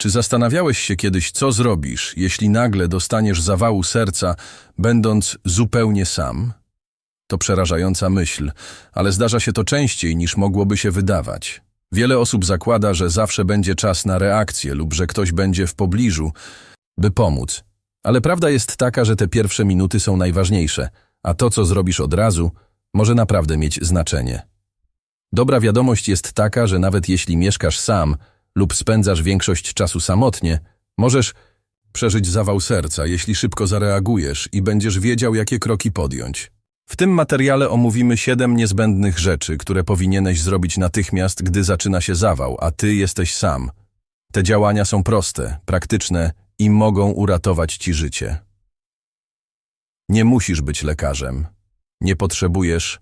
Czy zastanawiałeś się kiedyś, co zrobisz, jeśli nagle dostaniesz zawału serca, będąc zupełnie sam? To przerażająca myśl, ale zdarza się to częściej niż mogłoby się wydawać. Wiele osób zakłada, że zawsze będzie czas na reakcję lub że ktoś będzie w pobliżu, by pomóc. Ale prawda jest taka, że te pierwsze minuty są najważniejsze, a to, co zrobisz od razu, może naprawdę mieć znaczenie. Dobra wiadomość jest taka, że nawet jeśli mieszkasz sam lub spędzasz większość czasu samotnie, możesz przeżyć zawał serca, jeśli szybko zareagujesz i będziesz wiedział, jakie kroki podjąć. W tym materiale omówimy siedem niezbędnych rzeczy, które powinieneś zrobić natychmiast, gdy zaczyna się zawał, a ty jesteś sam. Te działania są proste, praktyczne i mogą uratować ci życie. Nie musisz być lekarzem. Nie potrzebujesz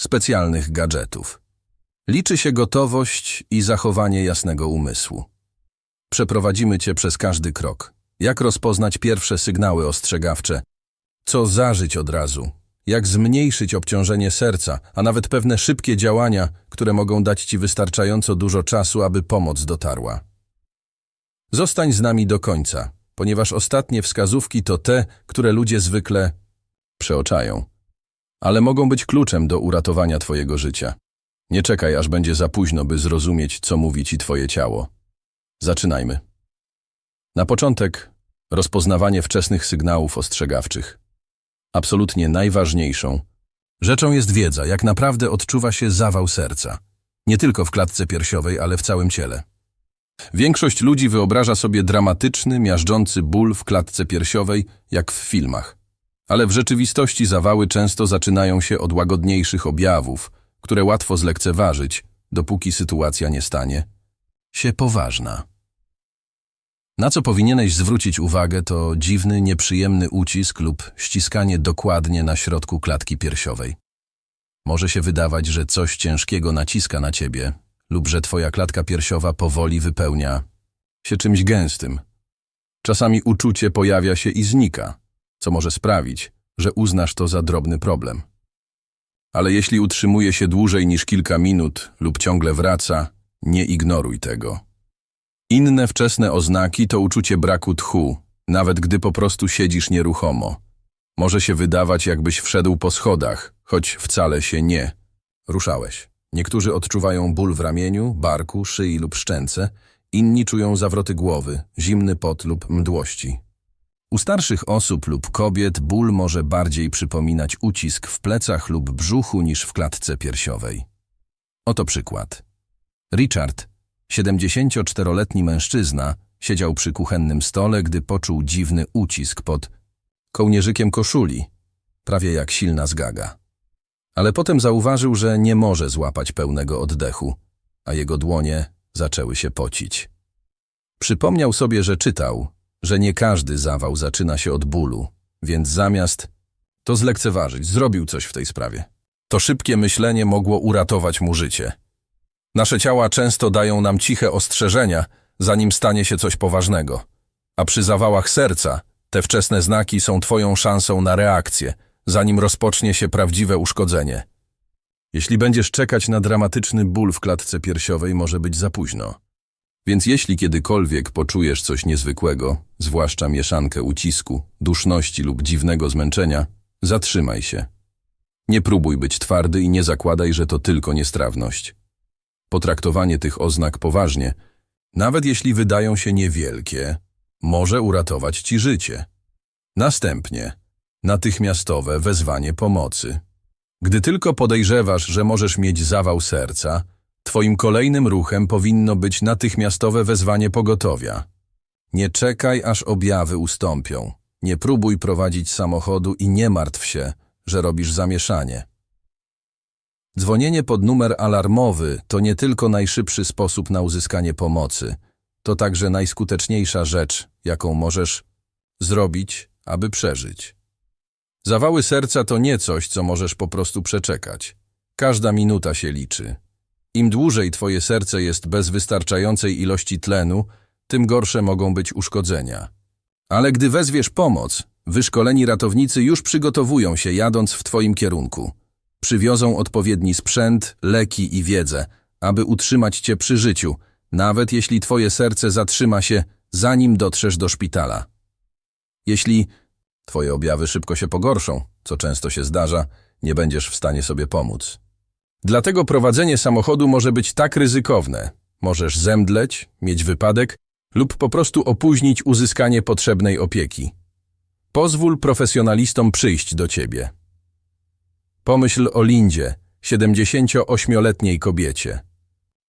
specjalnych gadżetów. Liczy się gotowość i zachowanie jasnego umysłu. Przeprowadzimy cię przez każdy krok. Jak rozpoznać pierwsze sygnały ostrzegawcze? Co zażyć od razu? Jak zmniejszyć obciążenie serca, a nawet pewne szybkie działania, które mogą dać ci wystarczająco dużo czasu, aby pomoc dotarła. Zostań z nami do końca, ponieważ ostatnie wskazówki to te, które ludzie zwykle przeoczają, ale mogą być kluczem do uratowania twojego życia. Nie czekaj, aż będzie za późno, by zrozumieć, co mówi ci twoje ciało. Zaczynajmy. Na początek rozpoznawanie wczesnych sygnałów ostrzegawczych. Absolutnie najważniejszą rzeczą jest wiedza, jak naprawdę odczuwa się zawał serca. Nie tylko w klatce piersiowej, ale w całym ciele. Większość ludzi wyobraża sobie dramatyczny, miażdżący ból w klatce piersiowej, jak w filmach. Ale w rzeczywistości zawały często zaczynają się od łagodniejszych objawów, które łatwo zlekceważyć, dopóki sytuacja nie stanie się poważna. Na co powinieneś zwrócić uwagę, to dziwny, nieprzyjemny ucisk lub ściskanie dokładnie na środku klatki piersiowej. Może się wydawać, że coś ciężkiego naciska na ciebie lub że twoja klatka piersiowa powoli wypełnia się czymś gęstym. Czasami uczucie pojawia się i znika, co może sprawić, że uznasz to za drobny problem. Ale jeśli utrzymuje się dłużej niż kilka minut lub ciągle wraca, nie ignoruj tego. Inne wczesne oznaki to uczucie braku tchu, nawet gdy po prostu siedzisz nieruchomo. Może się wydawać, jakbyś wszedł po schodach, choć wcale się nie ruszałeś. Niektórzy odczuwają ból w ramieniu, barku, szyi lub szczęce, inni czują zawroty głowy, zimny pot lub mdłości. U starszych osób lub kobiet ból może bardziej przypominać ucisk w plecach lub brzuchu niż w klatce piersiowej. Oto przykład. Richard, 74-letni mężczyzna, siedział przy kuchennym stole, gdy poczuł dziwny ucisk pod kołnierzykiem koszuli, prawie jak silna zgaga. Ale potem zauważył, że nie może złapać pełnego oddechu, a jego dłonie zaczęły się pocić. Przypomniał sobie, że czytał, że nie każdy zawał zaczyna się od bólu, więc zamiast to zlekceważyć, zrobił coś w tej sprawie. To szybkie myślenie mogło uratować mu życie. Nasze ciała często dają nam ciche ostrzeżenia, zanim stanie się coś poważnego. A przy zawałach serca te wczesne znaki są twoją szansą na reakcję, zanim rozpocznie się prawdziwe uszkodzenie. Jeśli będziesz czekać na dramatyczny ból w klatce piersiowej, może być za późno. Więc jeśli kiedykolwiek poczujesz coś niezwykłego, zwłaszcza mieszankę ucisku, duszności lub dziwnego zmęczenia, zatrzymaj się. Nie próbuj być twardy i nie zakładaj, że to tylko niestrawność. Potraktowanie tych oznak poważnie, nawet jeśli wydają się niewielkie, może uratować ci życie. Następnie natychmiastowe wezwanie pomocy. Gdy tylko podejrzewasz, że możesz mieć zawał serca, twoim kolejnym ruchem powinno być natychmiastowe wezwanie pogotowia. Nie czekaj, aż objawy ustąpią. Nie próbuj prowadzić samochodu i nie martw się, że robisz zamieszanie. Dzwonienie pod numer alarmowy to nie tylko najszybszy sposób na uzyskanie pomocy, to także najskuteczniejsza rzecz, jaką możesz zrobić, aby przeżyć. Zawały serca to nie coś, co możesz po prostu przeczekać. Każda minuta się liczy. Im dłużej twoje serce jest bez wystarczającej ilości tlenu, tym gorsze mogą być uszkodzenia. Ale gdy wezwiesz pomoc, wyszkoleni ratownicy już przygotowują się jadąc w twoim kierunku. Przywiozą odpowiedni sprzęt, leki i wiedzę, aby utrzymać cię przy życiu, nawet jeśli twoje serce zatrzyma się zanim dotrzesz do szpitala. Jeśli twoje objawy szybko się pogorszą, co często się zdarza, nie będziesz w stanie sobie pomóc. Dlatego prowadzenie samochodu może być tak ryzykowne. Możesz zemdleć, mieć wypadek lub po prostu opóźnić uzyskanie potrzebnej opieki. Pozwól profesjonalistom przyjść do ciebie. Pomyśl o Lindzie, 78-letniej kobiecie.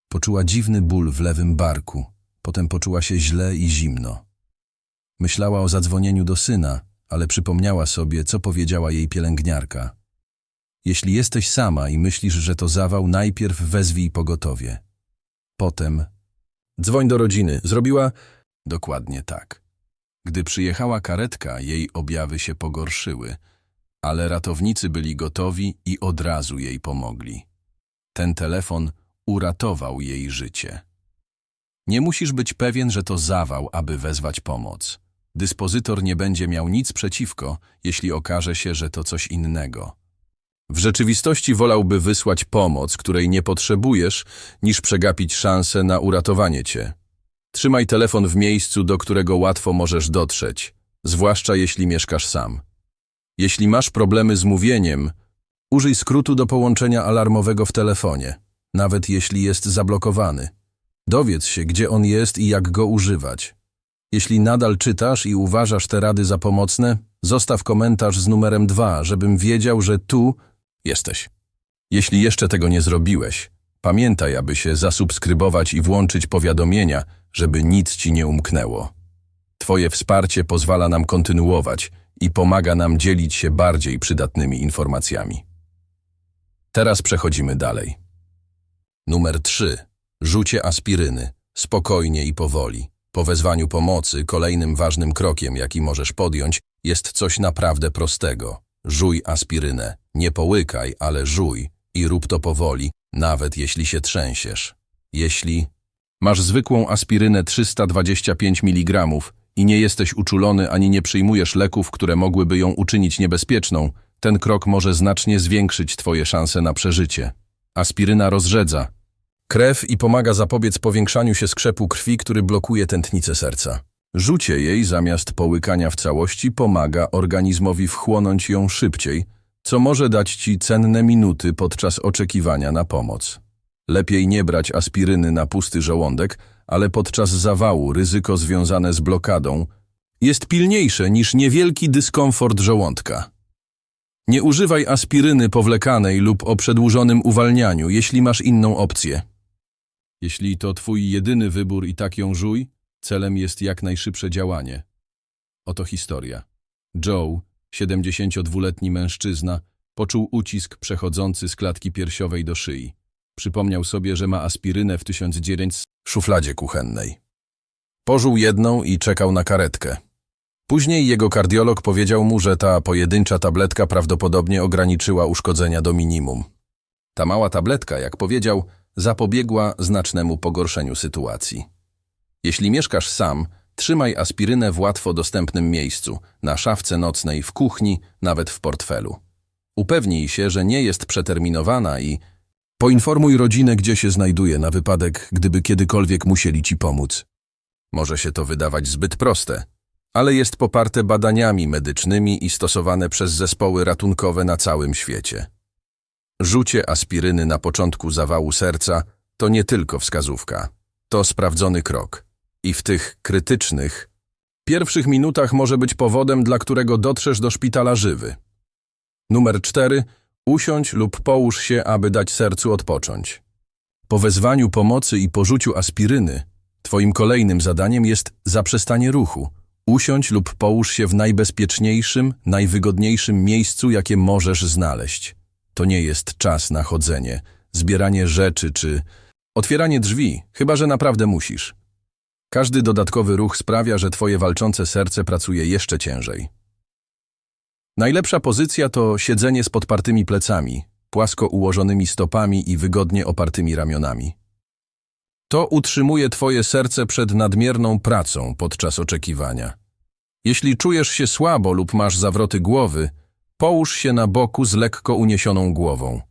Poczuła dziwny ból w lewym barku, potem poczuła się źle i zimno. Myślała o zadzwonieniu do syna, ale przypomniała sobie, co powiedziała jej pielęgniarka. Jeśli jesteś sama i myślisz, że to zawał, najpierw wezwij pogotowie. Potem dzwoń do rodziny. Zrobiła dokładnie tak. Gdy przyjechała karetka, jej objawy się pogorszyły, ale ratownicy byli gotowi i od razu jej pomogli. Ten telefon uratował jej życie. Nie musisz być pewien, że to zawał, aby wezwać pomoc. Dyspozytor nie będzie miał nic przeciwko, jeśli okaże się, że to coś innego. W rzeczywistości wolałby wysłać pomoc, której nie potrzebujesz, niż przegapić szansę na uratowanie cię. Trzymaj telefon w miejscu, do którego łatwo możesz dotrzeć, zwłaszcza jeśli mieszkasz sam. Jeśli masz problemy z mówieniem, użyj skrótu do połączenia alarmowego w telefonie, nawet jeśli jest zablokowany. Dowiedz się, gdzie on jest i jak go używać. Jeśli nadal czytasz i uważasz te rady za pomocne, zostaw komentarz z numerem 2, żebym wiedział, że tu jesteś. Jeśli jeszcze tego nie zrobiłeś, pamiętaj, aby się zasubskrybować i włączyć powiadomienia, żeby nic ci nie umknęło. Twoje wsparcie pozwala nam kontynuować i pomaga nam dzielić się bardziej przydatnymi informacjami. Teraz przechodzimy dalej. Numer 3. Rzucie aspiryny. Spokojnie i powoli. Po wezwaniu pomocy kolejnym ważnym krokiem, jaki możesz podjąć, jest coś naprawdę prostego. Żuj aspirynę. Nie połykaj, ale żuj i rób to powoli, nawet jeśli się trzęsiesz. Jeśli masz zwykłą aspirynę 325 mg i nie jesteś uczulony ani nie przyjmujesz leków, które mogłyby ją uczynić niebezpieczną, ten krok może znacznie zwiększyć twoje szanse na przeżycie. Aspiryna rozrzedza krew i pomaga zapobiec powiększaniu się skrzepu krwi, który blokuje tętnicę serca. Rzucie jej zamiast połykania w całości pomaga organizmowi wchłonąć ją szybciej, co może dać ci cenne minuty podczas oczekiwania na pomoc. Lepiej nie brać aspiryny na pusty żołądek, ale podczas zawału ryzyko związane z blokadą jest pilniejsze niż niewielki dyskomfort żołądka. Nie używaj aspiryny powlekanej lub o przedłużonym uwalnianiu, jeśli masz inną opcję. Jeśli to twój jedyny wybór i tak ją żuj, celem jest jak najszybsze działanie. Oto historia. Joe, 72-letni mężczyzna, poczuł ucisk przechodzący z klatki piersiowej do szyi. Przypomniał sobie, że ma aspirynę w 1900 w szufladzie kuchennej. Pożuł jedną i czekał na karetkę. Później jego kardiolog powiedział mu, że ta pojedyncza tabletka prawdopodobnie ograniczyła uszkodzenia do minimum. Ta mała tabletka, jak powiedział, zapobiegła znacznemu pogorszeniu sytuacji. Jeśli mieszkasz sam, trzymaj aspirynę w łatwo dostępnym miejscu, na szafce nocnej, w kuchni, nawet w portfelu. Upewnij się, że nie jest przeterminowana i poinformuj rodzinę, gdzie się znajduje na wypadek, gdyby kiedykolwiek musieli ci pomóc. Może się to wydawać zbyt proste, ale jest poparte badaniami medycznymi i stosowane przez zespoły ratunkowe na całym świecie. Rzucie aspiryny na początku zawału serca to nie tylko wskazówka, to sprawdzony krok. I w tych krytycznych, pierwszych minutach może być powodem, dla którego dotrzesz do szpitala żywy. Numer 4. Usiądź lub połóż się, aby dać sercu odpocząć. Po wezwaniu pomocy i porzuciu aspiryny, twoim kolejnym zadaniem jest zaprzestanie ruchu. Usiądź lub połóż się w najbezpieczniejszym, najwygodniejszym miejscu, jakie możesz znaleźć. To nie jest czas na chodzenie, zbieranie rzeczy czy otwieranie drzwi, chyba że naprawdę musisz. Każdy dodatkowy ruch sprawia, że twoje walczące serce pracuje jeszcze ciężej. Najlepsza pozycja to siedzenie z podpartymi plecami, płasko ułożonymi stopami i wygodnie opartymi ramionami. To utrzymuje twoje serce przed nadmierną pracą podczas oczekiwania. Jeśli czujesz się słabo lub masz zawroty głowy, połóż się na boku z lekko uniesioną głową.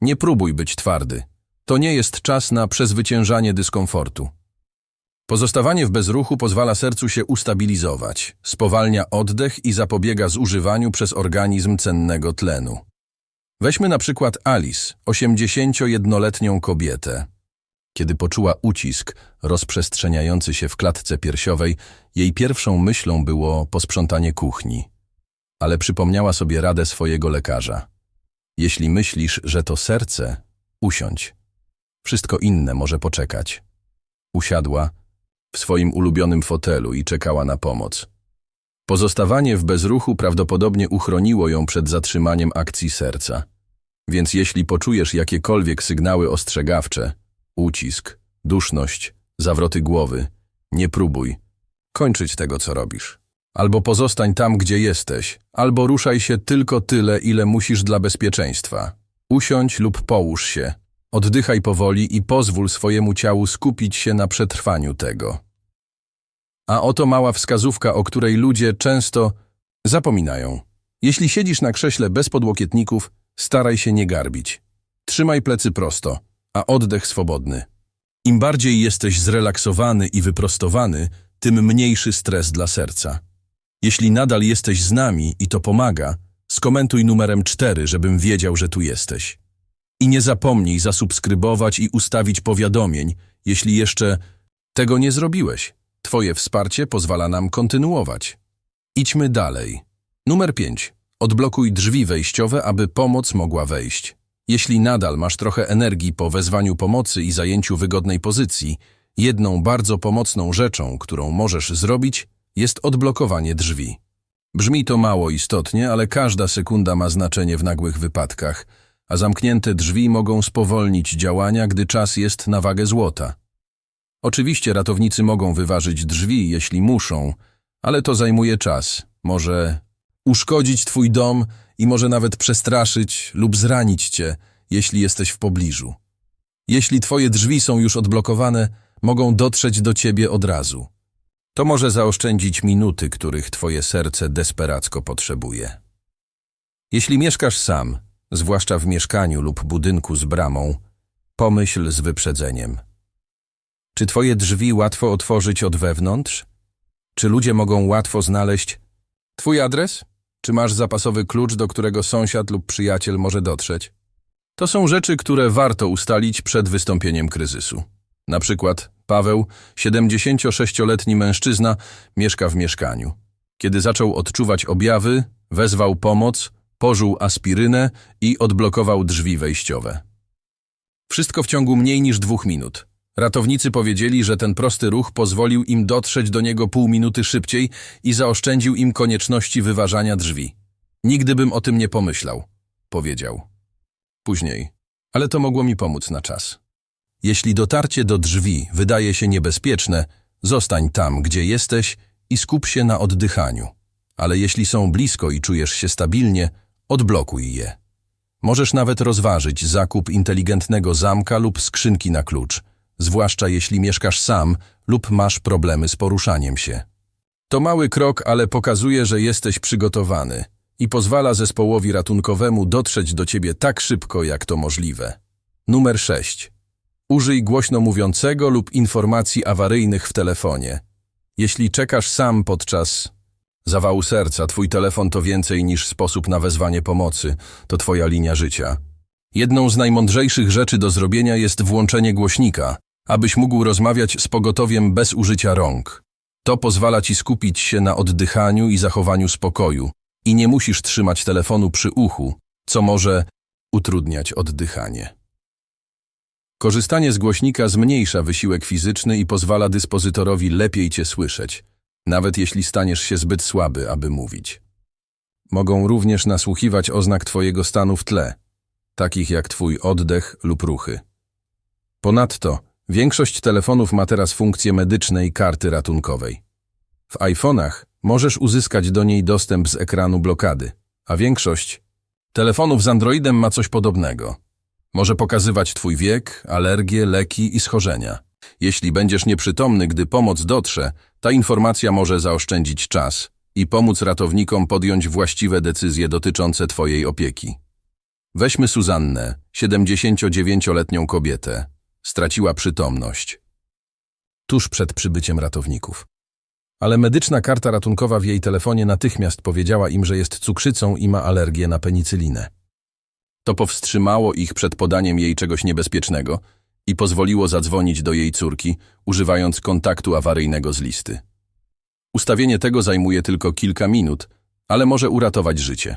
Nie próbuj być twardy. To nie jest czas na przezwyciężanie dyskomfortu. Pozostawanie w bezruchu pozwala sercu się ustabilizować, spowalnia oddech i zapobiega zużywaniu przez organizm cennego tlenu. Weźmy na przykład Alice, 81-letnią kobietę. Kiedy poczuła ucisk rozprzestrzeniający się w klatce piersiowej, jej pierwszą myślą było posprzątanie kuchni. Ale przypomniała sobie radę swojego lekarza. Jeśli myślisz, że to serce, usiądź. Wszystko inne może poczekać. Usiadła w swoim ulubionym fotelu i czekała na pomoc. Pozostawanie w bezruchu prawdopodobnie uchroniło ją przed zatrzymaniem akcji serca. Więc jeśli poczujesz jakiekolwiek sygnały ostrzegawcze, ucisk, duszność, zawroty głowy, nie próbuj kończyć tego, co robisz. Albo pozostań tam, gdzie jesteś, albo ruszaj się tylko tyle, ile musisz dla bezpieczeństwa. Usiądź lub połóż się, oddychaj powoli i pozwól swojemu ciału skupić się na przetrwaniu tego. A oto mała wskazówka, o której ludzie często zapominają. Jeśli siedzisz na krześle bez podłokietników, staraj się nie garbić. Trzymaj plecy prosto, a oddech swobodny. Im bardziej jesteś zrelaksowany i wyprostowany, tym mniejszy stres dla serca. Jeśli nadal jesteś z nami i to pomaga, skomentuj numerem 4, żebym wiedział, że tu jesteś. I nie zapomnij zasubskrybować i ustawić powiadomień, jeśli jeszcze tego nie zrobiłeś. Twoje wsparcie pozwala nam kontynuować. Idźmy dalej. Numer 5. Odblokuj drzwi wejściowe, aby pomoc mogła wejść. Jeśli nadal masz trochę energii po wezwaniu pomocy i zajęciu wygodnej pozycji, jedną bardzo pomocną rzeczą, którą możesz zrobić, jest odblokowanie drzwi. Brzmi to mało istotnie, ale każda sekunda ma znaczenie w nagłych wypadkach, a zamknięte drzwi mogą spowolnić działania, gdy czas jest na wagę złota. Oczywiście ratownicy mogą wyważyć drzwi, jeśli muszą, ale to zajmuje czas. Może uszkodzić twój dom i może nawet przestraszyć lub zranić cię, jeśli jesteś w pobliżu. Jeśli twoje drzwi są już odblokowane, mogą dotrzeć do ciebie od razu. To może zaoszczędzić minuty, których twoje serce desperacko potrzebuje. Jeśli mieszkasz sam, zwłaszcza w mieszkaniu lub budynku z bramą, pomyśl z wyprzedzeniem. Czy twoje drzwi łatwo otworzyć od wewnątrz? Czy ludzie mogą łatwo znaleźć twój adres? Czy masz zapasowy klucz, do którego sąsiad lub przyjaciel może dotrzeć? To są rzeczy, które warto ustalić przed wystąpieniem kryzysu. Na przykład Paweł, 76-letni mężczyzna, mieszka w mieszkaniu. Kiedy zaczął odczuwać objawy, wezwał pomoc, pożył aspirynę i odblokował drzwi wejściowe. Wszystko w ciągu mniej niż dwóch minut. Ratownicy powiedzieli, że ten prosty ruch pozwolił im dotrzeć do niego pół minuty szybciej i zaoszczędził im konieczności wyważania drzwi. Nigdy bym o tym nie pomyślał, powiedział. Później, ale to mogło mi pomóc na czas. Jeśli dotarcie do drzwi wydaje się niebezpieczne, zostań tam, gdzie jesteś i skup się na oddychaniu. Ale jeśli są blisko i czujesz się stabilnie, odblokuj je. Możesz nawet rozważyć zakup inteligentnego zamka lub skrzynki na klucz, zwłaszcza jeśli mieszkasz sam lub masz problemy z poruszaniem się. To mały krok, ale pokazuje, że jesteś przygotowany i pozwala zespołowi ratunkowemu dotrzeć do ciebie tak szybko, jak to możliwe. Numer 6. Użyj głośno mówiącego lub informacji awaryjnych w telefonie. Jeśli czekasz sam podczas zawału serca, twój telefon to więcej niż sposób na wezwanie pomocy, to twoja linia życia. Jedną z najmądrzejszych rzeczy do zrobienia jest włączenie głośnika, abyś mógł rozmawiać z pogotowiem bez użycia rąk. To pozwala ci skupić się na oddychaniu i zachowaniu spokoju i nie musisz trzymać telefonu przy uchu, co może utrudniać oddychanie. Korzystanie z głośnika zmniejsza wysiłek fizyczny i pozwala dyspozytorowi lepiej cię słyszeć, nawet jeśli staniesz się zbyt słaby, aby mówić. Mogą również nasłuchiwać oznak twojego stanu w tle, takich jak twój oddech lub ruchy. Ponadto, większość telefonów ma teraz funkcję medycznej karty ratunkowej. W iPhone'ach możesz uzyskać do niej dostęp z ekranu blokady, a większość telefonów z Androidem ma coś podobnego. Może pokazywać twój wiek, alergie, leki i schorzenia. Jeśli będziesz nieprzytomny, gdy pomoc dotrze, ta informacja może zaoszczędzić czas i pomóc ratownikom podjąć właściwe decyzje dotyczące twojej opieki. Weźmy Suzannę, 79-letnią kobietę. Straciła przytomność. tuż przed przybyciem ratowników. Ale medyczna karta ratunkowa w jej telefonie natychmiast powiedziała im, że jest cukrzycą i ma alergię na penicylinę. To powstrzymało ich przed podaniem jej czegoś niebezpiecznego i pozwoliło zadzwonić do jej córki, używając kontaktu awaryjnego z listy. Ustawienie tego zajmuje tylko kilka minut, ale może uratować życie.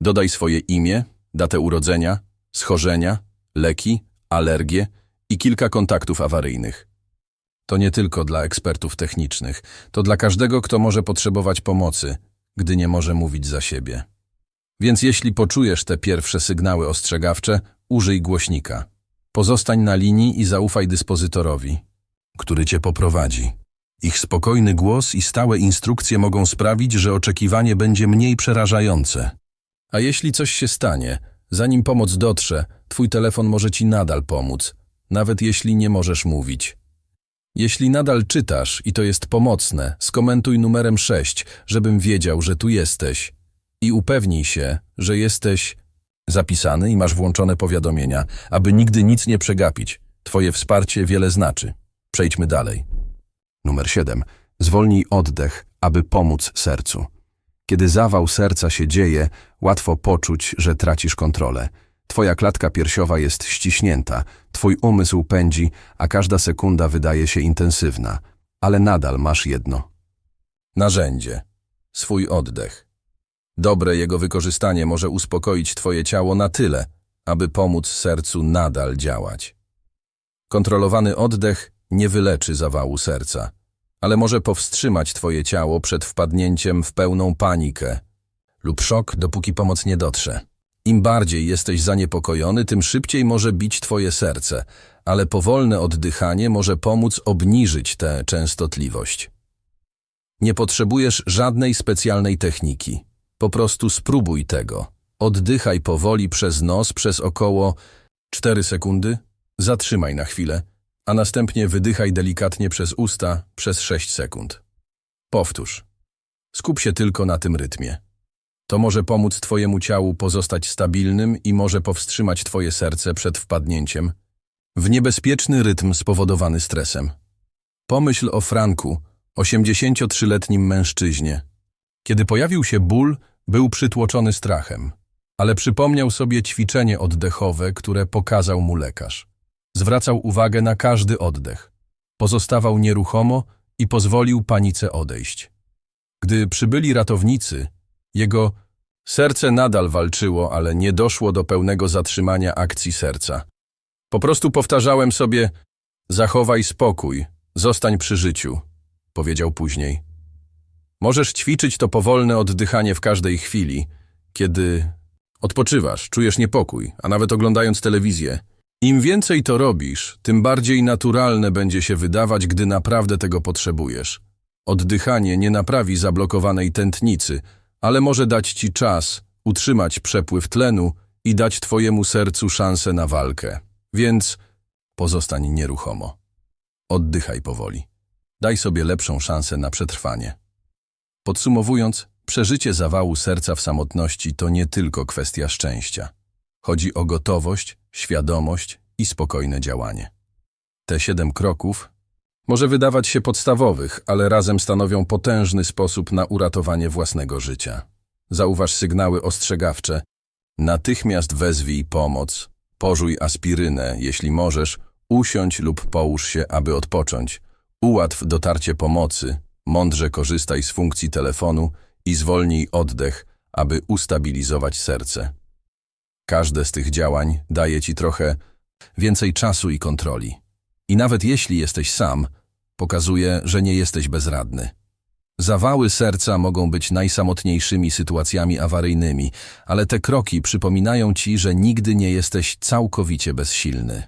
Dodaj swoje imię, datę urodzenia, schorzenia, leki, alergie i kilka kontaktów awaryjnych. To nie tylko dla ekspertów technicznych, to dla każdego, kto może potrzebować pomocy, gdy nie może mówić za siebie. Więc jeśli poczujesz te pierwsze sygnały ostrzegawcze, użyj głośnika. Pozostań na linii i zaufaj dyspozytorowi, który cię poprowadzi. Ich spokojny głos i stałe instrukcje mogą sprawić, że oczekiwanie będzie mniej przerażające. A jeśli coś się stanie, zanim pomoc dotrze, twój telefon może ci nadal pomóc, nawet jeśli nie możesz mówić. Jeśli nadal czytasz i to jest pomocne, skomentuj numerem 6, żebym wiedział, że tu jesteś. I upewnij się, że jesteś zapisany i masz włączone powiadomienia, aby nigdy nic nie przegapić. Twoje wsparcie wiele znaczy. Przejdźmy dalej. Numer 7. Zwolnij oddech, aby pomóc sercu. Kiedy zawał serca się dzieje, łatwo poczuć, że tracisz kontrolę. Twoja klatka piersiowa jest ściśnięta, twój umysł pędzi, a każda sekunda wydaje się intensywna. Ale nadal masz jedno. Narzędzie. Swój oddech. Dobre jego wykorzystanie może uspokoić twoje ciało na tyle, aby pomóc sercu nadal działać. Kontrolowany oddech nie wyleczy zawału serca, ale może powstrzymać twoje ciało przed wpadnięciem w pełną panikę lub szok, dopóki pomoc nie dotrze. Im bardziej jesteś zaniepokojony, tym szybciej może bić twoje serce, ale powolne oddychanie może pomóc obniżyć tę częstotliwość. Nie potrzebujesz żadnej specjalnej techniki. Po prostu spróbuj tego. Oddychaj powoli przez nos przez około 4 sekundy, zatrzymaj na chwilę, a następnie wydychaj delikatnie przez usta przez 6 sekund. Powtórz. Skup się tylko na tym rytmie. To może pomóc Twojemu ciału pozostać stabilnym i może powstrzymać Twoje serce przed wpadnięciem w niebezpieczny rytm spowodowany stresem. Pomyśl o Franku, 83-letnim mężczyźnie. Kiedy pojawił się ból, był przytłoczony strachem, ale przypomniał sobie ćwiczenie oddechowe, które pokazał mu lekarz. Zwracał uwagę na każdy oddech. Pozostawał nieruchomo i pozwolił panice odejść. Gdy przybyli ratownicy, jego serce nadal walczyło, ale nie doszło do pełnego zatrzymania akcji serca. Po prostu powtarzałem sobie: Zachowaj spokój, zostań przy życiu, powiedział później. Możesz ćwiczyć to powolne oddychanie w każdej chwili, kiedy odpoczywasz, czujesz niepokój, a nawet oglądając telewizję. Im więcej to robisz, tym bardziej naturalne będzie się wydawać, gdy naprawdę tego potrzebujesz. Oddychanie nie naprawi zablokowanej tętnicy, ale może dać ci czas, utrzymać przepływ tlenu i dać twojemu sercu szansę na walkę. Więc pozostań nieruchomo. Oddychaj powoli. Daj sobie lepszą szansę na przetrwanie. Podsumowując, przeżycie zawału serca w samotności to nie tylko kwestia szczęścia. Chodzi o gotowość, świadomość i spokojne działanie. Te siedem kroków może wydawać się podstawowych, ale razem stanowią potężny sposób na uratowanie własnego życia. Zauważ sygnały ostrzegawcze. Natychmiast wezwij pomoc. Pożuj aspirynę, jeśli możesz, usiądź lub połóż się, aby odpocząć. Ułatw dotarcie pomocy, mądrze korzystaj z funkcji telefonu i zwolnij oddech, aby ustabilizować serce. Każde z tych działań daje ci trochę więcej czasu i kontroli. I nawet jeśli jesteś sam, pokazuje, że nie jesteś bezradny. Zawały serca mogą być najsamotniejszymi sytuacjami awaryjnymi, ale te kroki przypominają ci, że nigdy nie jesteś całkowicie bezsilny.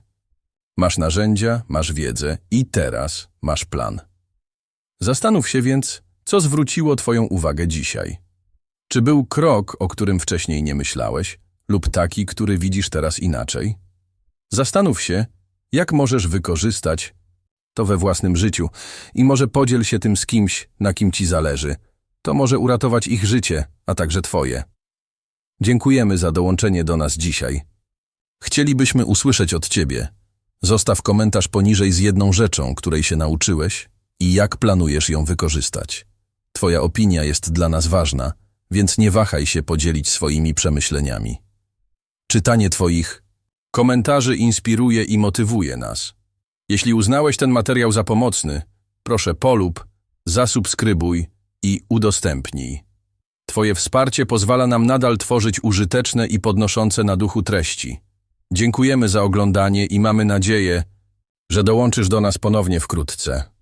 Masz narzędzia, masz wiedzę i teraz masz plan. Zastanów się więc, co zwróciło Twoją uwagę dzisiaj. Czy był krok, o którym wcześniej nie myślałeś, lub taki, który widzisz teraz inaczej? Zastanów się, jak możesz wykorzystać to we własnym życiu i może podziel się tym z kimś, na kim ci zależy. To może uratować ich życie, a także twoje. Dziękujemy za dołączenie do nas dzisiaj. Chcielibyśmy usłyszeć od ciebie. Zostaw komentarz poniżej z jedną rzeczą, której się nauczyłeś i jak planujesz ją wykorzystać. Twoja opinia jest dla nas ważna, więc nie wahaj się podzielić swoimi przemyśleniami. Czytanie Twoich komentarzy inspiruje i motywuje nas. Jeśli uznałeś ten materiał za pomocny, proszę polub, zasubskrybuj i udostępnij. Twoje wsparcie pozwala nam nadal tworzyć użyteczne i podnoszące na duchu treści. Dziękujemy za oglądanie i mamy nadzieję, że dołączysz do nas ponownie wkrótce.